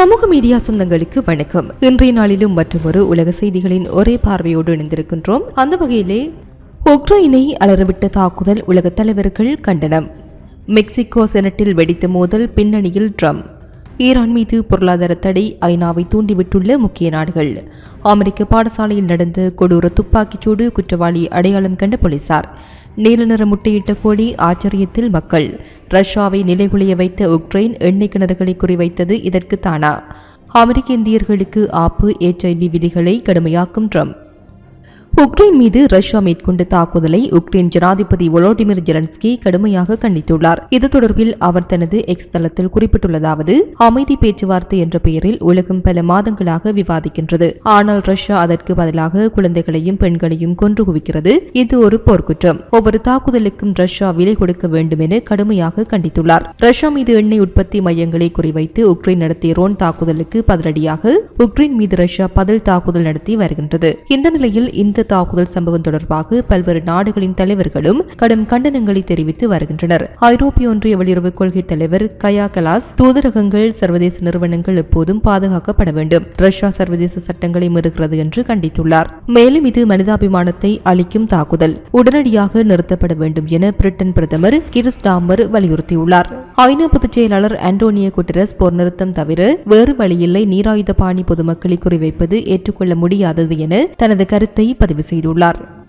சமூக மீடியா சொந்தங்களுக்கு வணக்கம். இன்றைய நாளிலும் மற்றொரு உலக செய்திகளின் ஒரே பார்வையோடு இணைந்திருக்கின்றோம். அந்த வகையிலே உக்ரைனை அலறவிட்ட தாக்குதல் உலக தலைவர்கள் கண்டனம். மெக்சிகோ செனட்டில் வெடித்த மோதல் பின்னணியில் ட்ரம்ப். ஈரான் மீது பொருளாதார தடை ஐநாவை தூண்டிவிட்டுள்ள முக்கிய நாடுகள். அமெரிக்க பாடசாலையில் நடந்த கொடூர துப்பாக்கிச்சூடு குற்றவாளி அடையாளம் கண்ட போலீசார். நீல நிற முட்டையிட்ட கோழி ஆச்சரியத்தில் மக்கள். ரஷ்யாவை நிலைகுலைய வைத்த உக்ரைன் எண்ணெய் கிணறுகளை குறிவைத்தது இதற்கு தானா. அமெரிக்க இந்தியர்களுக்கு ஆப்பு எச்ஐவி விதிகளை கடுமையாக்கும் ட்ரம்ப். உக்ரைன் மீது ரஷ்யா மேற்கொண்ட தாக்குதலை உக்ரைன் ஜனாதிபதி ஒலோடிமிர் ஜெலன்ஸ்கி கடுமையாக கண்டித்துள்ளார். இது தொடர்பில் அவர் தனது எக்ஸ் தளத்தில் குறிப்பிட்டுள்ளதாவது அமைதி பேச்சுவார்த்தை என்ற பெயரில் உலகம் பல மாதங்களாக விவாதிக்கின்றது. ஆனால் ரஷ்யா அதற்கு பதிலாக குழந்தைகளையும் பெண்களையும் கொன்று குவிக்கிறது. இது ஒரு போர்க்குற்றம். ஒவ்வொரு தாக்குதலுக்கும் ரஷ்யா விலை கொடுக்க வேண்டும் என கடுமையாக கண்டித்துள்ளார். ரஷ்யா மீது எண்ணெய் உற்பத்தி மையங்களை குறிவைத்து உக்ரைன் நடத்திய ரோன் தாக்குதலுக்கு பதிலடியாக உக்ரைன் மீது ரஷ்யா பதில் தாக்குதல் நடத்தி வருகின்றது. இந்த நிலையில் இந்த தாக்குதல் சம்பவம் தொடர்பாக பல்வேறு நாடுகளின் தலைவர்களும் கடும் கண்டனங்களை தெரிவித்து வருகின்றனர். ஐரோப்பிய ஒன்றிய வெளியுறவு கொள்கை தலைவர் கயா கலாஸ் தூதரகங்கள் சர்வதேச நிறுவனங்கள் எப்போதும் பாதுகாக்கப்பட வேண்டும். ரஷ்யா சர்வதேச சட்டங்களை மீறுகிறது என்று கண்டித்துள்ளார். மேலும் இது மனிதாபிமானத்தை அளிக்கும் தாக்குதல். உடனடியாக நிறுத்தப்பட வேண்டும் என பிரிட்டன் பிரதமர் கிரிஸ் டாமர் வலியுறுத்தியுள்ளார். ஐநா பொதுச் செயலாளர் அண்டோனியோ குட்டரஸ் போர் நிறுத்தம் தவிர வேறு வழியில்லை. நீராயுத பாணி பொதுமக்களை குறிவைப்பது ஏற்றுக்கொள்ள முடியாதது என தனது கருத்தை பதிவு செய்துள்ளார்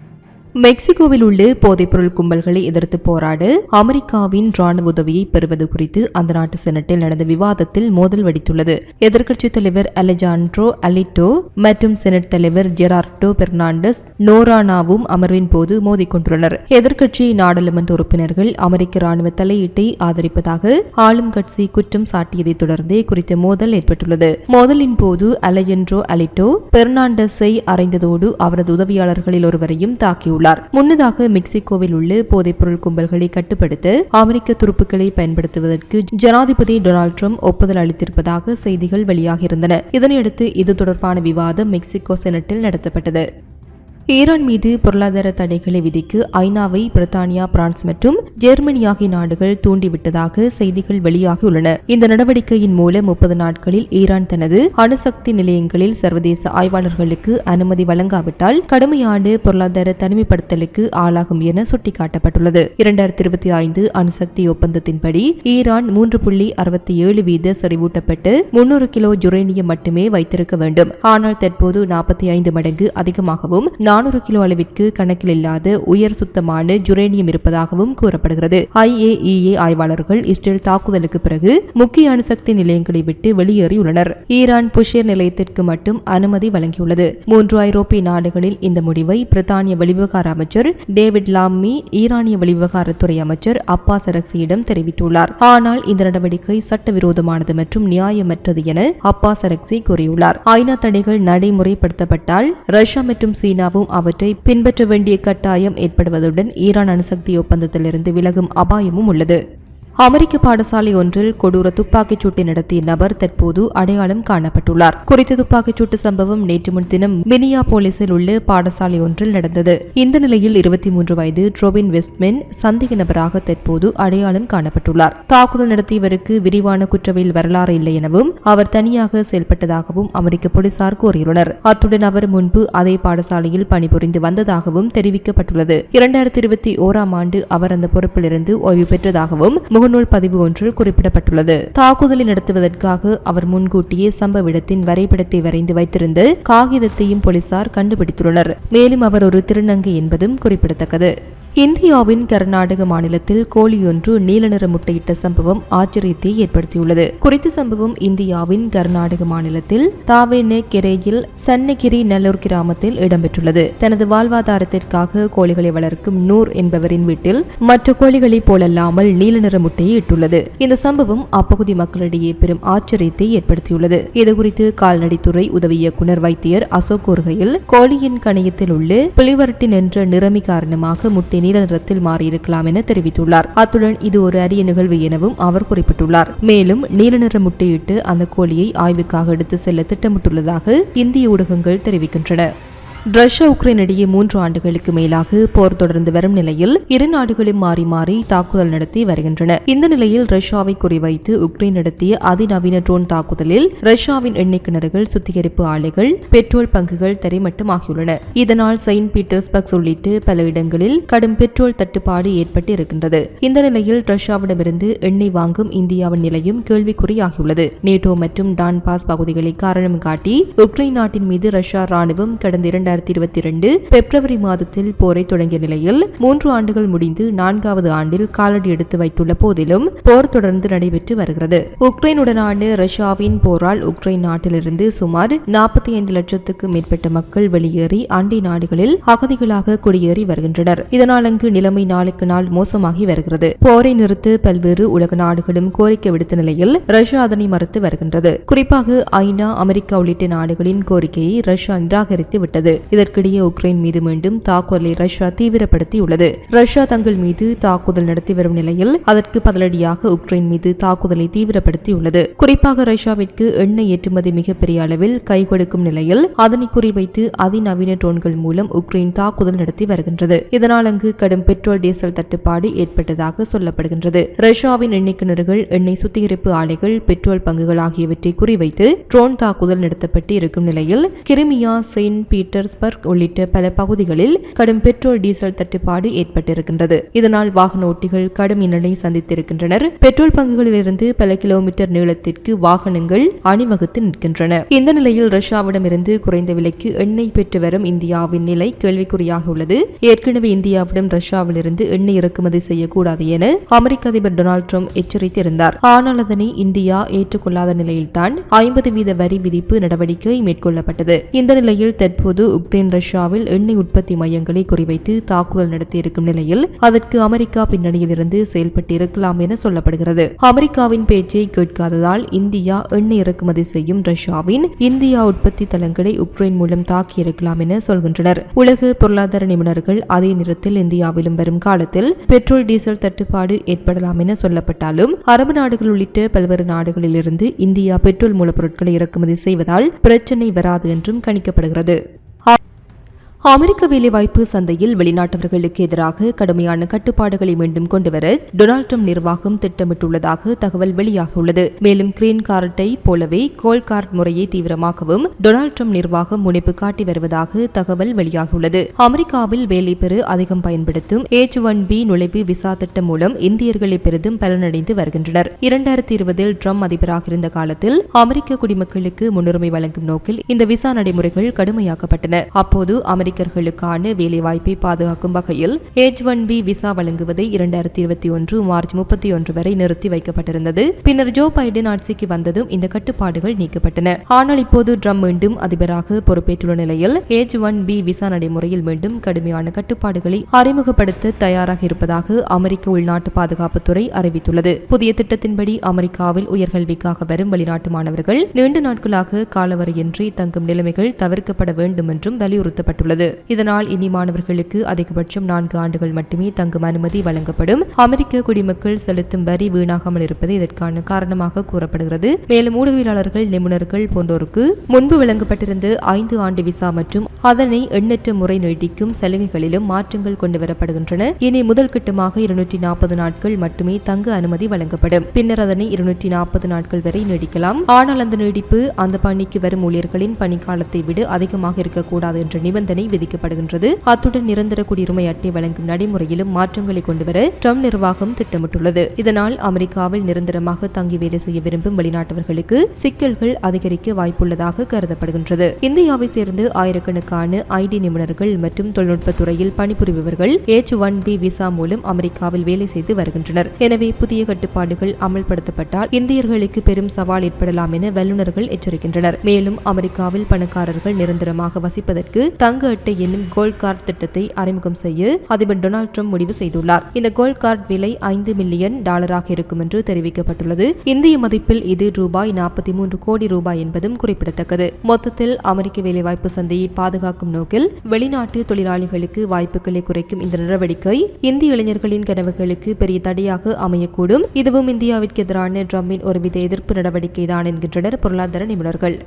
மெக்சிகோவில் உள்ள போதைப்பொருள் கும்பல்களை எதிர்த்து போராட. அமெரிக்காவின் ராணுவ உதவியை பெறுவது குறித்து அந்த நாட்டு செனட்டில் நடந்த விவாதத்தில் மோதல் வெடித்துள்ளது. எதிர்க்கட்சி தலைவர் அலெஜாண்ட்ரோ அலிட்டோ மற்றும் செனட் தலைவர் ஜெரார்டோ பெர்னாண்டஸ் நோரானாவும் அமர்வின் போது மோதிக்கொண்டுள்ளனர் எதிர்க்கட்சி நாடாளுமன்ற உறுப்பினர்கள் அமெரிக்க ராணுவ தலையீட்டை ஆதரிப்பதாக ஆளும் கட்சி குற்றம் சாட்டியதை தொடர்ந்தே குறித்த மோதல் ஏற்பட்டுள்ளது. மோதலின் போது அலெஜென்ட்ரோ அலிட்டோ பெர்னாண்டஸை அறைந்ததோடு அவரது உதவியாளர்களில் ஒருவரையும் தாக்கியுள்ளார். கூறியுள்ளார் முன்னதாக மெக்சிகோவில் உள்ள போதைப்பொருள் கும்பல்களை கட்டுப்படுத்த அமெரிக்க துருப்புக்களை பயன்படுத்துவதற்கு ஜனாதிபதி டொனால்டு ட்ரம்ப் ஒப்புதல் அளித்திருப்பதாக செய்திகள் வெளியாகியிருந்தன. இதனையடுத்து இது தொடர்பான விவாதம் மெக்சிகோ செனட்டில் நடத்தப்பட்டது. ஈரான் மீது பொருளாதார தடைகளை விதிக்க ஐநாவை பிரித்தானியா பிரான்ஸ் மற்றும் ஜெர்மனி ஆகிய நாடுகள் தூண்டிவிட்டதாக செய்திகள் வெளியாகியுள்ளன. இந்த நடவடிக்கையின் மூலம் முப்பது நாட்களில் ஈரான் தனது அணுசக்தி நிலையங்களில் சர்வதேச ஆய்வாளர்களுக்கு அனுமதி வழங்காவிட்டால் கடுமையான பொருளாதார தனிமைப்படுத்தலுக்கு ஆளாகும் என சுட்டிக்காட்டப்பட்டுள்ளது. இரண்டாயிரத்தி இருபத்தி ஐந்து அணுசக்தி ஒப்பந்தத்தின்படி ஈரான் மூன்று புள்ளி அறுபத்தி ஏழு வீத செறிவூட்டப்பட்டு முன்னூறு கிலோ ஜுரேனியம் மட்டுமே வைத்திருக்க வேண்டும். ஆனால் தற்போது நாற்பத்தி ஐந்து மடங்கு அதிகமாகவும் நானூறு கிலோ அளவிற்கு கணக்கில் இல்லாத உயர் சுத்தமான ஜுரேனியம் இருப்பதாகவும் கூறப்படுகிறது. ஐஏஇஏ ஆய்வாளர்கள் இஸ்ரேல் தாக்குதலுக்கு பிறகு முக்கிய அணுசக்தி நிலையங்களை விட்டு வெளியேறியுள்ளனர். ஈரான் புஷேர் நிலையத்திற்கு மட்டும் அனுமதி வழங்கியுள்ளது. மூன்று ஐரோப்பிய நாடுகளில் இந்த முடிவை பிரித்தானிய வெளிவிவகார அமைச்சர் டேவிட் லாம்மி ஈரானிய வெளிவிவகாரத்துறை அமைச்சர் அப்பாஸ் அரக்சியிடம் தெரிவித்துள்ளார். ஆனால் இந்த நடவடிக்கை சட்டவிரோதமானது மற்றும் நியாயமற்றது என அப்பாஸ் அரக்சி கூறியுள்ளார். ஐநா தடைகள் நடைமுறைப்படுத்தப்பட்டால் ரஷ்யா மற்றும் சீனாவும் அவற்றை பின்பற்ற வேண்டிய கட்டாயம் ஏற்படுவதுடன் ஈரான் அணுசக்தி ஒப்பந்தத்திலிருந்து விலகும் அபாயமும் உள்ளது. அமெரிக்க பாடசாலை ஒன்றில் கொடூர துப்பாக்கிச் சூட்டை நடத்திய நபர் தற்போது அடையாளம் காணப்பட்டுள்ளார். குறித்த துப்பாக்கிச் சூட்டு சம்பவம் நேற்று முன்தினம் மினியா போலீசில் உள்ள பாடசாலை ஒன்றில் நடந்தது. இந்த நிலையில் இருபத்தி மூன்று வயது ட்ரோபின் வெஸ்ட்மென் சந்தேக நபராக தற்போது அடையாளம் காணப்பட்டுள்ளார். தாக்குதல் நடத்தியவருக்கு விரிவான குற்றவியல் வரலாறு இல்லை எனவும் அவர் தனியாக செயல்பட்டதாகவும் அமெரிக்க போலீசார் கூறியுள்ளனர். அத்துடன் அவர் முன்பு அதே பாடசாலையில் பணிபுரிந்து வந்ததாகவும் தெரிவிக்கப்பட்டுள்ளது. இரண்டாயிரத்தி இருபத்தி ஓராம் ஆண்டு அவர் அந்த பொறுப்பிலிருந்து ஓய்வு பெற்றதாகவும் முகநூல் பதிவு ஒன்றில் குறிப்பிடப்பட்டுள்ளது. தாக்குதலை நடத்துவதற்காக அவர் முன்கூட்டியே சம்பவ இடத்தின் வரைபடத்தை வரைந்து வைத்திருந்த காகிதத்தையும் போலீசார் கண்டுபிடித்துள்ளனர். மேலும் அவர் ஒரு திருநங்கை என்பதும் குறிப்பிடத்தக்கது. இந்தியாவின் கர்நாடக மாநிலத்தில் கோழியொன்று நீல நிற முட்டையிட்ட சம்பவம் ஆச்சரியத்தை ஏற்படுத்தியுள்ளது. குறித்த சம்பவம் இந்தியாவின் கர்நாடக மாநிலத்தில் தாவேனே கெரேயில் சன்னகிரி நல்லூர் கிராமத்தில் இடம்பெற்றுள்ளது. தனது வாழ்வாதாரத்திற்காக கோழிகளை வளர்க்கும் நூர் என்பவரின் வீட்டில் மற்ற கோழிகளைப் போலல்லாமல் நீல நிற முட்டையை இட்டுள்ளது. இந்த சம்பவம் அப்பகுதி மக்களிடையே பெரும் ஆச்சரியத்தை ஏற்படுத்தியுள்ளது. இதுகுறித்து கால்நடைத்துறை உதவி இயக்குநர் வைத்தியர் அசோக் கூறுகையில் கோழியின் கணையத்தில் உள்ள புலிவர்டின் என்ற நிறமி காரணமாக முட்டை நீல நிறத்தில் மாறியிருக்கலாம் என தெரிவித்துள்ளார். அத்துடன் இது ஒரு அரிய நிகழ்வு எனவும் அவர் குறிப்பிட்டுள்ளார். மேலும் நீல நிற முட்டையிட்டு அந்த கோழியை ஆய்வுக்காக எடுத்து செல்ல திட்டமிட்டுள்ளதாக இந்திய ஊடகங்கள் தெரிவிக்கின்றன. ரஷ்யா உக்ரைன் இடையே மூன்று ஆண்டுகளுக்கு மேலாக போர் தொடர்ந்து வரும் நிலையில் இரு நாடுகளும் மாறி மாறி தாக்குதல் நடத்தி வருகின்றன. இந்த நிலையில் ரஷ்யாவை குறிவைத்து உக்ரைன் நடத்திய அதிநவீன ட்ரோன் தாக்குதலில் ரஷ்யாவின் எண்ணெய் கிணறுகள் சுத்திகரிப்பு ஆலைகள் பெட்ரோல் பங்குகள் தரைமட்டமாகியுள்ளன. இதனால் செயின்ட் பீட்டர்ஸ்பர்க் உள்ளிட்டு பல இடங்களில் கடும் பெட்ரோல் தட்டுப்பாடு ஏற்பட்டு இருக்கின்றது இந்த நிலையில் ரஷ்யாவிடமிருந்து எண்ணெய் வாங்கும் இந்தியாவின் நிலையும் கேள்விக்குறியாகியுள்ளது. நேட்டோ மற்றும் டான்பாஸ் பகுதிகளை காரணம் காட்டி உக்ரைன் நாட்டின் மீது ரஷ்யா ராணுவம் கடந்த இரண்டு இரண்டாயிரத்தி இருபத்தி இரண்டு பிப்ரவரி மாதத்தில் போரை தொடங்கிய நிலையில் மூன்று ஆண்டுகள் முடிந்து நான்காவது ஆண்டில் காலடி எடுத்து வைத்துள்ள போதிலும் போர் தொடர்ந்து நடைபெற்று வருகிறது. உக்ரைனுடனான ரஷ்யாவின் போரால் உக்ரைன் நாட்டிலிருந்து சுமார் நாற்பத்தி ஐந்து லட்சத்துக்கு மேற்பட்ட மக்கள் வெளியேறி அண்டை நாடுகளில் அகதிகளாக குடியேறி வருகின்றனர். இதனால் அங்கு நிலைமை நாளுக்கு நாள் மோசமாகி வருகிறது. போரை நிறுத்த பல்வேறு உலக நாடுகளும் கோரிக்கை விடுத்த நிலையில் ரஷ்யா அதனை மறுத்து வருகின்றது. குறிப்பாக ஐநா அமெரிக்கா உள்ளிட்ட நாடுகளின் கோரிக்கையை ரஷ்யா நிராகரித்து விட்டது. இதற்கிடையே உக்ரைன் மீது மீண்டும் தாக்குதலை ரஷ்யா தீவிரப்படுத்தியுள்ளது. ரஷ்யா தங்கள் மீது தாக்குதல் நடத்தி வரும் நிலையில் அதற்கு பதிலடியாக உக்ரைன் மீது தாக்குதலை தீவிரப்படுத்தியுள்ளது. குறிப்பாக ரஷ்யாவிற்கு எண்ணெய் ஏற்றுமதி மிகப்பெரிய அளவில் கை கொடுக்கும் நிலையில் அதனை குறிவைத்து அதிநவீன ட்ரோன்கள் மூலம் உக்ரைன் தாக்குதல் நடத்தி வருகின்றது. இதனால் அங்கு கடும் பெட்ரோல் டீசல் தட்டுப்பாடு ஏற்பட்டதாக சொல்லப்படுகின்றது. ரஷ்யாவின் எண்ணெய் கிணறுகள் எண்ணெய் சுத்திகரிப்பு ஆலைகள் பெட்ரோல் பங்குகள் ஆகியவற்றை குறிவைத்து ட்ரோன் தாக்குதல் நடத்தப்பட்டு இருக்கும் நிலையில் கிரிமியா செயின்ட் பீட்டர் பீட்டர்ஸ்பர்க் உள்ளிட்ட பல பகுதிகளில் கடும் பெட்ரோல் டீசல் தட்டுப்பாடு ஏற்பட்டிருக்கின்றது. இதனால் வாகன ஓட்டிகள் கடும் இன்னலை சந்தித்திருக்கின்றனர். பெட்ரோல் பங்குகளிலிருந்து பல கிலோமீட்டர் நீளத்திற்கு வாகனங்கள் அணிவகுத்து நிற்கின்றன. இந்த நிலையில் ரஷ்யாவிடமிருந்து குறைந்த விலைக்கு எண்ணெய் பெற்று வரும் இந்தியாவின் நிலை கேள்விக்குறியாக உள்ளது. ஏற்கனவே இந்தியாவிடம் ரஷ்யாவிலிருந்து எண்ணெய் இறக்குமதி செய்யக்கூடாது என அமெரிக்க அதிபர் டொனால்டு ட்ரம்ப் எச்சரித்திருந்தார். ஆனால் அதனை இந்தியா ஏற்றுக்கொள்ளாத நிலையில்தான் ஐம்பது வீத வரி விதிப்பு நடவடிக்கை மேற்கொள்ளப்பட்டது. இந்த நிலையில் தற்போது உக்ரைன் ரஷ்யாவில் எண்ணெய் உற்பத்தி மையங்களை குறிவைத்து தாக்குதல் நடத்தியிருக்கும் நிலையில் அதற்கு அமெரிக்கா பின்னணியில் இருந்து செயல்பட்டு இருக்கலாம் என சொல்லப்படுகிறது. அமெரிக்காவின் பேச்சை கேட்காததால் இந்தியா எண்ணெய் இறக்குமதி செய்யும் ரஷ்யாவின் இந்தியா உற்பத்தி தளங்களை உக்ரைன் மூலம் தாக்கியிருக்கலாம் என சொல்கின்றனர். உலக பொருளாதார நிபுணர்கள் அதே நேரத்தில் இந்தியாவிலும் வரும் காலத்தில் பெட்ரோல் டீசல் தட்டுப்பாடு ஏற்படலாம் என சொல்லப்பட்டாலும் அரபு நாடுகள் உள்ளிட்ட பல்வேறு நாடுகளிலிருந்து இந்தியா பெட்ரோல் மூலப்பொருட்களை இறக்குமதி செய்வதால் பிரச்சினை வராது என்றும் கணிக்கப்படுகிறது. அமெரிக்க வேலைவாய்ப்பு சந்தையில் வெளிநாட்டவர்களுக்கு எதிராக கடுமையான கட்டுப்பாடுகளை மீண்டும் கொண்டுவர டொனால்ட் ட்ரம்ப் நிர்வாகம் திட்டமிட்டுள்ளதாக தகவல் வெளியாகியுள்ளது. மேலும் கிரீன் கார்டை போலவே கோல் கார்டு முறையை தீவிரமாக்கவும் டொனால்ட் ட்ரம்ப் நிர்வாகம் முனைப்பு காட்டி வருவதாக தகவல் வெளியாகியுள்ளது. அமெரிக்காவில் வேலை பெற அதிகம் பயன்படுத்தும் ஏச் ஒன் பி நுழைவு விசா திட்டம் மூலம் இந்தியர்களை பெரிதும் பலனடைந்து வருகின்றனர். இரண்டாயிரத்தி இருபதில் ட்ரம்ப் அதிபராக இருந்த காலத்தில் அமெரிக்க குடிமக்களுக்கு முன்னுரிமை வழங்கும் நோக்கில் இந்த விசா நடைமுறைகள் கடுமையாக்கப்பட்டன. அப்போது அமெரிக்க அமெரிக்கர்களுக்கான வேலைவாய்ப்பை பாதுகாக்கும் வகையில் ஹெச் ஒன் பி விசா வழங்குவதை இரண்டாயிரத்தி இருபத்தி ஒன்று மார்ச் முப்பத்தி ஒன்று வரை நிறுத்தி வைக்கப்பட்டிருந்தது. பின்னர் ஜோ பைடன் ஆட்சிக்கு வந்ததும் இந்த கட்டுப்பாடுகள் நீக்கப்பட்டன. ஆனால் இப்போது ட்ரம் மீண்டும் அதிபராக பொறுப்பேற்றுள்ள நிலையில் ஹெச் ஒன் பி விசா நடைமுறையில் மீண்டும் கடுமையான கட்டுப்பாடுகளை அறிமுகப்படுத்த தயாராக இருப்பதாக அமெரிக்க உள்நாட்டு பாதுகாப்புத்துறை அறிவித்துள்ளது. புதிய திட்டத்தின்படி அமெரிக்காவில் உயர்கல்விக்காக வரும் வெளிநாட்டு மாணவர்கள் நீண்ட நாட்களாக காலவரையின்றி தங்கும் நிலைமைகள் தவிர்க்கப்பட வேண்டும் என்றும் வலியுறுத்தப்பட்டுள்ளது. இதனால் இனி மாணவர்களுக்கு அதிகபட்சம் நான்கு ஆண்டுகள் மட்டுமே தங்கும் அனுமதி வழங்கப்படும். அமெரிக்க குடிமக்கள் செலுத்தும் வரி வீணாகாமல் இருப்பது இதற்கான காரணமாக கூறப்படுகிறது. மேலும் ஊடகவியலாளர்கள் நிபுணர்கள் போன்றோருக்கு முன்பு வழங்கப்பட்டிருந்த ஐந்து ஆண்டு விசா மற்றும் அதனை எண்ணற்ற முறை நீட்டிக்கும் சலுகைகளிலும் மாற்றங்கள் கொண்டு வரப்படுகின்றன இனி முதல் கட்டமாக இருநூற்றி நாற்பது நாட்கள் மட்டுமே தங்க அனுமதி வழங்கப்படும். பின்னர் அதனை இருநூற்றி நாற்பது நாட்கள் வரை நீடிக்கலாம். ஆனால் அந்த நீடிப்பு அந்த பணிக்கு வரும் ஊழியர்களின் பணிக்காலத்தை விட அதிகமாக இருக்கக்கூடாது என்ற நிபந்தனை விதிக்கப்படுகின்றது. அத்துடன் நிரந்தர குடியுரிமை அட்டை வழங்கும் நடைமுறையிலும் மாற்றங்களை கொண்டுவர ட்ரம்ப் நிர்வாகம் திட்டமிட்டுள்ளது. இதனால் அமெரிக்காவில் நிரந்தரமாக தங்கி வேலை செய்ய விரும்பும் வெளிநாட்டவர்களுக்கு சிக்கல்கள் அதிகரிக்க வாய்ப்புள்ளதாக கருதப்படுகின்றது. இந்தியாவை சேர்ந்து ஆயிரக்கணக்கான ஐடி நிபுணர்கள் மற்றும் தொழில்நுட்ப துறையில் பணிபுரிபவர்கள் ஏச் ஒன் பி விசா மூலம் அமெரிக்காவில் வேலை செய்து வருகின்றனர். எனவே புதிய கட்டுப்பாடுகள் அமல்படுத்தப்பட்டால் இந்தியர்களுக்கு பெரும் சவால் ஏற்படலாம் என வல்லுநர்கள் எச்சரிக்கின்றனர். மேலும் அமெரிக்காவில் பணக்காரர்கள் நிரந்தரமாக வசிப்பதற்கு தங்க அட்டை என்னும் கோல்ட் கார்டு திட்டத்தை அறிமுகம் செய்ய அதிபர் டொனால்ட் ட்ரம்ப் முடிவு செய்துள்ளார். இந்த கோல்ட் கார்டு விலை ஐந்து மில்லியன் டாலராக இருக்கும் என்று தெரிவிக்கப்பட்டுள்ளது. இந்திய மதிப்பில் இது ரூபாய் நாற்பத்தி மூன்று கோடி ரூபாய் என்பதும் குறிப்பிடத்தக்கது. மொத்தத்தில் அமெரிக்க வேலைவாய்ப்பு சந்தையை பாதுகாக்கும் நோக்கில் வெளிநாட்டு தொழிலாளிகளுக்கு வாய்ப்புகளை குறைக்கும் இந்த நடவடிக்கை இந்திய இளைஞர்களின் கனவுகளுக்கு பெரிய தடையாக அமையக்கூடும். இதுவும் இந்தியாவிற்கு எதிரான ட்ரம்பின் ஒருவித எதிர்ப்பு நடவடிக்கைதான் என்கின்றனர் பொருளாதார நிபுணர்கள்.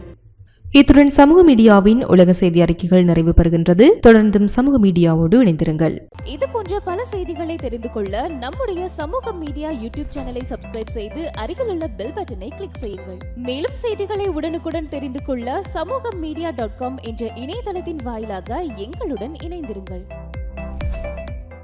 இத்துடன் சமூக மீடியாவின் உலக செய்தி அறிக்கைகள் நிறைவு பெறுகின்றது. தொடர்ந்தும் சமூக மீடியாவோடு இணைந்திருங்கள். இது போன்ற பல செய்திகளை தெரிந்து கொள்ள நம்முடைய சமூக மீடியா யூடியூப் சேனலை சப்ஸ்கிரைப் செய்து அருகிலுள்ள பெல் பட்டனை கிளிக் செய்யுங்கள். மேலும் செய்திகளை உடனுக்குடன் தெரிந்து கொள்ள சமூக மீடியா டாட் காம் என்ற இணையதளத்தின் வாயிலாக எங்களுடன் இணைந்திருங்கள்.